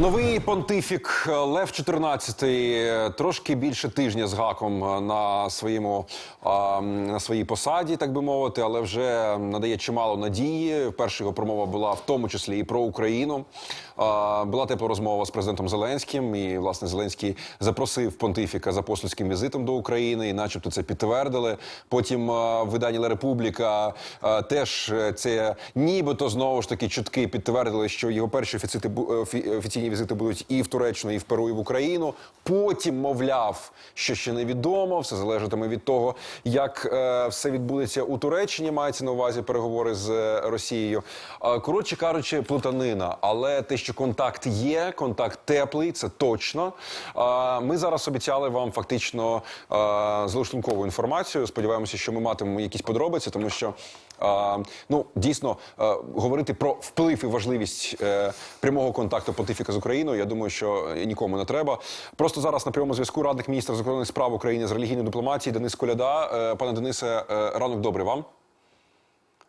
Новий понтифік Лев XIV трошки більше тижня з гаком на своєму на своїй посаді, так би мовити, але вже надає чимало надії. Перша його промова була в тому числі і про Україну. Була тепла розмова з президентом Зеленським, і власне Зеленський запросив понтифіка за посольським візитом до України, і, начебто, це підтвердили. Потім е, в виданні «Ла Републіка теж це нібито знову ж таки чутки підтвердили, що його перші офіцити е, офі- візити будуть і в Туреччину, і в Перу, і в Україну. Потім, мовляв, що ще невідомо, все залежатиме від того, як е, все відбудеться у Туреччині. Мається на увазі переговори з е, Росією. Е, коротше кажучи, плутанина. Але те, що контакт є, контакт теплий, це точно. Е, ми зараз обіцяли вам фактично е, залиштункову інформацію. Сподіваємося, що ми матимемо якісь подробиці, тому що. А, ну дійсно е, говорити про вплив і важливість е, прямого контакту понтифіка з Україною. Я думаю, що нікому не треба. Просто зараз на прямому зв'язку радник міністра закордонних справ України з релігійної дипломатії Денис Коляда. Е, пане Денисе, е, ранок добрий вам.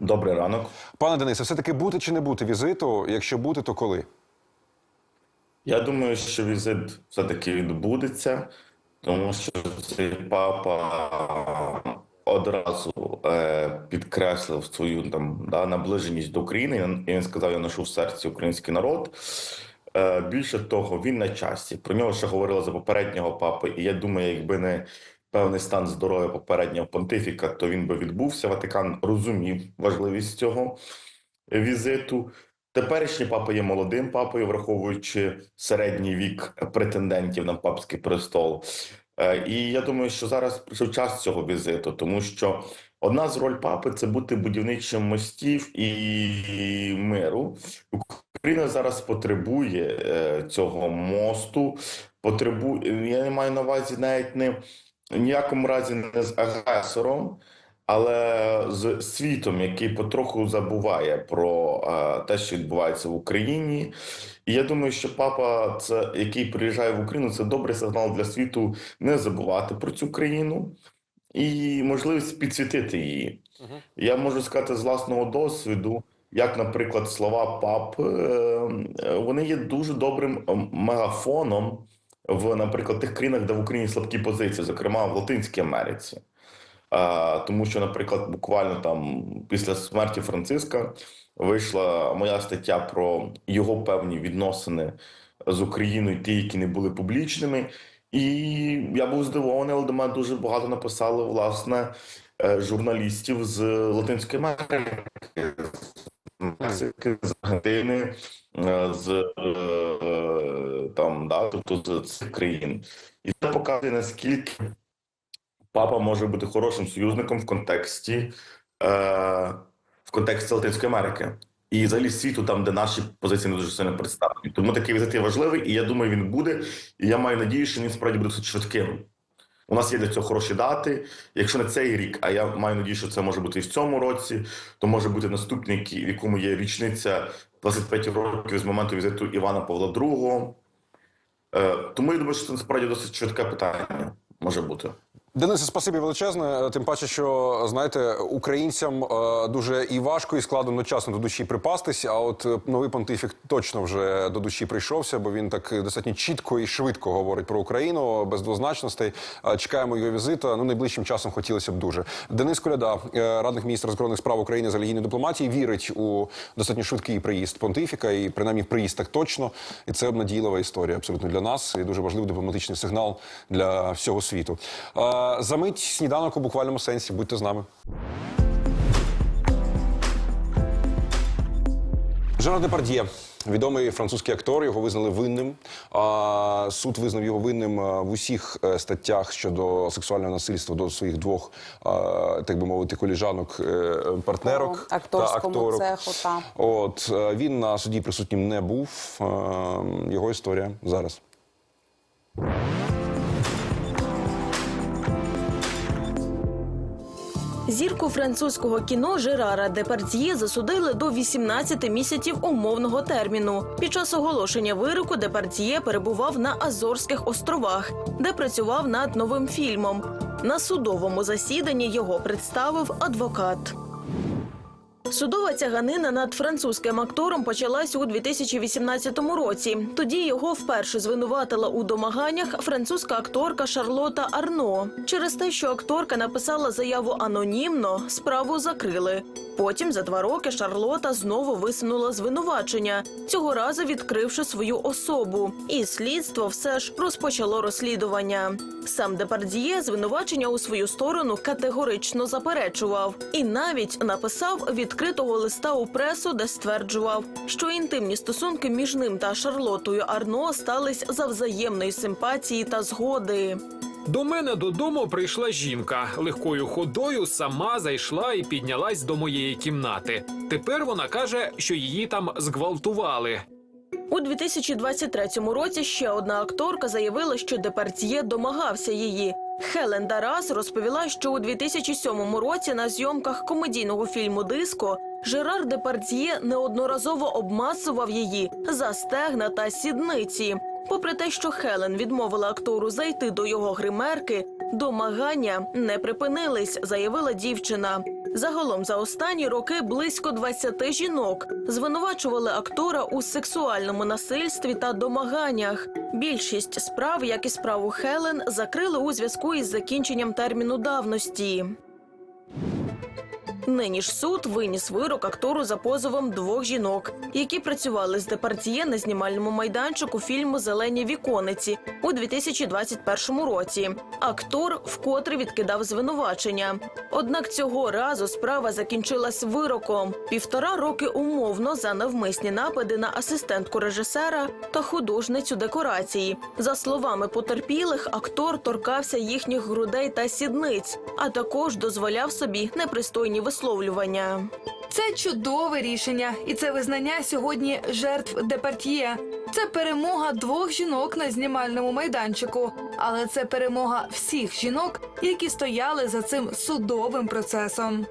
Добрий ранок. Пане Денисе, все таки бути чи не бути візиту? Якщо бути, то коли? Я думаю, що візит все-таки відбудеться, тому що цей папа одразу е, підкреслив свою там да, наближеність до України. І він сказав: я ношу в серці український народ. Е, більше того, він на часі. Про нього ще говорили за попереднього папи, і я думаю, якби не певний стан здоров'я попереднього понтифіка, то він би відбувся. Ватикан розумів важливість цього візиту. Теперішній папа є молодим папою, враховуючи середній вік претендентів на папський престол. Е, І я думаю, що зараз прийшов час цього візиту, тому що одна з роль папи це бути будівничим мостів і миру. Україна зараз потребує е, цього мосту. Потребує я не маю на увазі навіть не ніякому разі не з агресором, але з світом, який потроху забуває про е, те, що відбувається в Україні. І я думаю, що папа, це який приїжджає в Україну, це добрий сигнал для світу не забувати про цю країну і можливість підсвітити її. Я можу сказати з власного досвіду, як, наприклад, слова пап, вони є дуже добрим ем, мегафоном в, наприклад, тих країнах, де в Україні слабкі позиції, зокрема в Латинській Америці. А, тому що, наприклад, буквально там після смерті Франциска вийшла моя стаття про його певні відносини з Україною, ті, які не були публічними. І я був здивований, але до мене дуже багато написали власне е, журналістів з Латинської Америки, з Мексики, з Аргентини, е, з е, там, да, тобто з цих країн. І це показує наскільки папа може бути хорошим союзником в контексті в контексті Латинської Америки і взагалі світу, там де наші позиції не дуже сильно представлені. Тому такий візит є важливий, і я думаю, він буде. І я маю надію, що він справді буде досить швидким. У нас є для цього хороші дати. Якщо не цей рік, а я маю надію, що це може бути і в цьому році, то може бути наступний, в якому є річниця 25 років з моменту візиту Івана Павла II. Е, тому я думаю, що це насправді досить швидке питання може бути. Денисе, спасибі величезне. Тим паче, що знаєте, українцям е, дуже і важко, і складно одночасно до душі припастись. А от е, новий понтифік точно вже до душі прийшовся, бо він так достатньо чітко і швидко говорить про Україну без двозначностей. Е, Чекаємо його візита. Ну найближчим часом хотілося б дуже. Денис Коляда, е, радник міністра закордонних справ України з релігійної дипломатії, вірить у достатньо швидкий приїзд понтифіка, і принаймні приїзд так точно. І це обнадійлива історія абсолютно для нас. І дуже важливий дипломатичний сигнал для всього світу. Е, Замить сніданок у буквальному сенсі. Будьте з нами. Жерар Депардьє, відомий французький актор, його визнали винним. А, суд визнав його винним в усіх е, статтях щодо сексуального насильства до своїх двох, так би мовити, коліжанок, е, партнерок акторському та акторок. цеху, та. От е, він на суді присутнім не був. Його історія зараз. Зірку французького кіно Жерара Депардьє засудили до 18 місяців умовного терміну. Під час оголошення вироку Депардьє перебував на Азорських островах, де працював над новим фільмом. На судовому засіданні його представив адвокат. Судова тяганина над французьким актором почалась у 2018 році. Тоді його вперше звинуватила у домаганнях французька акторка Шарлота Арно. Через те, що акторка написала заяву анонімно, справу закрили. Потім за два роки Шарлота знову висунула звинувачення, цього разу відкривши свою особу. І слідство все ж розпочало розслідування. Сам Депардіє звинувачення у свою сторону категорично заперечував і навіть написав відкритого листа у пресу, де стверджував, що інтимні стосунки між ним та Шарлотою Арно стались за взаємної симпатії та згоди. До мене додому прийшла жінка. Легкою ходою сама зайшла і піднялась до моєї кімнати. Тепер вона каже, що її там зґвалтували. У 2023 році ще одна акторка заявила, що Депардьє домагався її. Хелен Дарас розповіла, що у 2007 році на зйомках комедійного фільму Диско Жерар Депардьє неодноразово обмасував її за стегна та сідниці. Попри те, що Хелен відмовила актору зайти до його гримерки, домагання не припинились, заявила дівчина. Загалом за останні роки близько 20 жінок звинувачували актора у сексуальному насильстві та домаганнях. Більшість справ, як і справу Хелен, закрили у зв'язку із закінченням терміну давності. Нині ж суд виніс вирок актору за позовом двох жінок, які працювали з Депардіє на знімальному майданчику фільму Зелені вікониці у 2021 році. Актор вкотре відкидав звинувачення. Однак цього разу справа закінчилась вироком: півтора роки умовно за навмисні напади на асистентку режисера та художницю декорації. За словами потерпілих, актор торкався їхніх грудей та сідниць, а також дозволяв собі непристойні висловлювання. Це чудове рішення, і це визнання сьогодні жертв Департьє. Це перемога двох жінок на знімальному майданчику, але це перемога всіх жінок, які стояли за цим судовим процесом.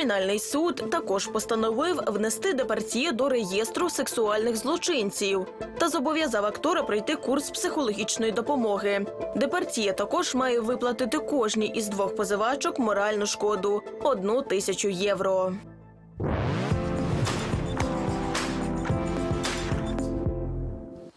Кримінальний суд також постановив внести Департіє до реєстру сексуальних злочинців та зобов'язав актора пройти курс психологічної допомоги. Департіє також має виплатити кожній із двох позивачок моральну шкоду одну тисячу євро.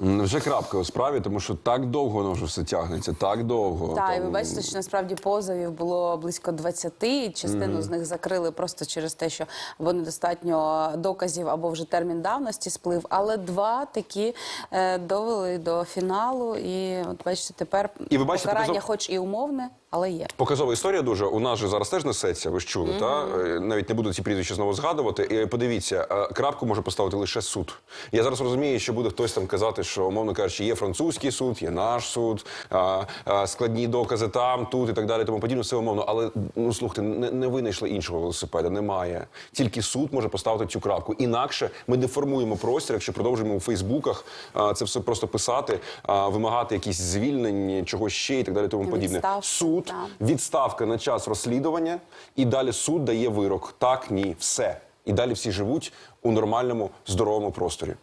Вже крапка у справі, тому що так довго воно вже все тягнеться, так довго. Так, і ви бачите, що насправді позовів було близько 20, і частину з них закрили просто через те, що або недостатньо доказів, або вже термін давності сплив. Але два такі е, довели до фіналу. І от бачите, тепер І ви бачите, покарання, показав- хоч і умовне, але є. Показова історія дуже. У нас же зараз теж несеться, ви ж чули, та? Е, навіть не буду ці прізвища знову згадувати. І подивіться, е, крапку може поставити лише суд. Я зараз розумію, що буде хтось там казати, що, умовно кажучи, є французький суд, є наш суд, а, а, складні докази там, тут і так далі, тому подібне, все умовно. Але ну слухайте, не, не винайшли іншого велосипеда, немає. Тільки суд може поставити цю крапку. Інакше ми деформуємо простір, якщо продовжуємо у Фейсбуках а, це все просто писати, а, вимагати якісь звільнення, чогось ще і так далі, тому подібне. Відставки, Суд так. відставка на час розслідування, і далі суд дає вирок. Так, ні, все. І далі всі живуть у нормальному, здоровому просторі.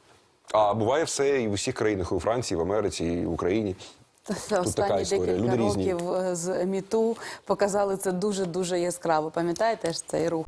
А буває все і в усіх країнах, і у Франції, і в Америці, і в Україні. така Останні декілька років е, з Міту показали це дуже дуже яскраво. Пам'ятаєте ж цей рух?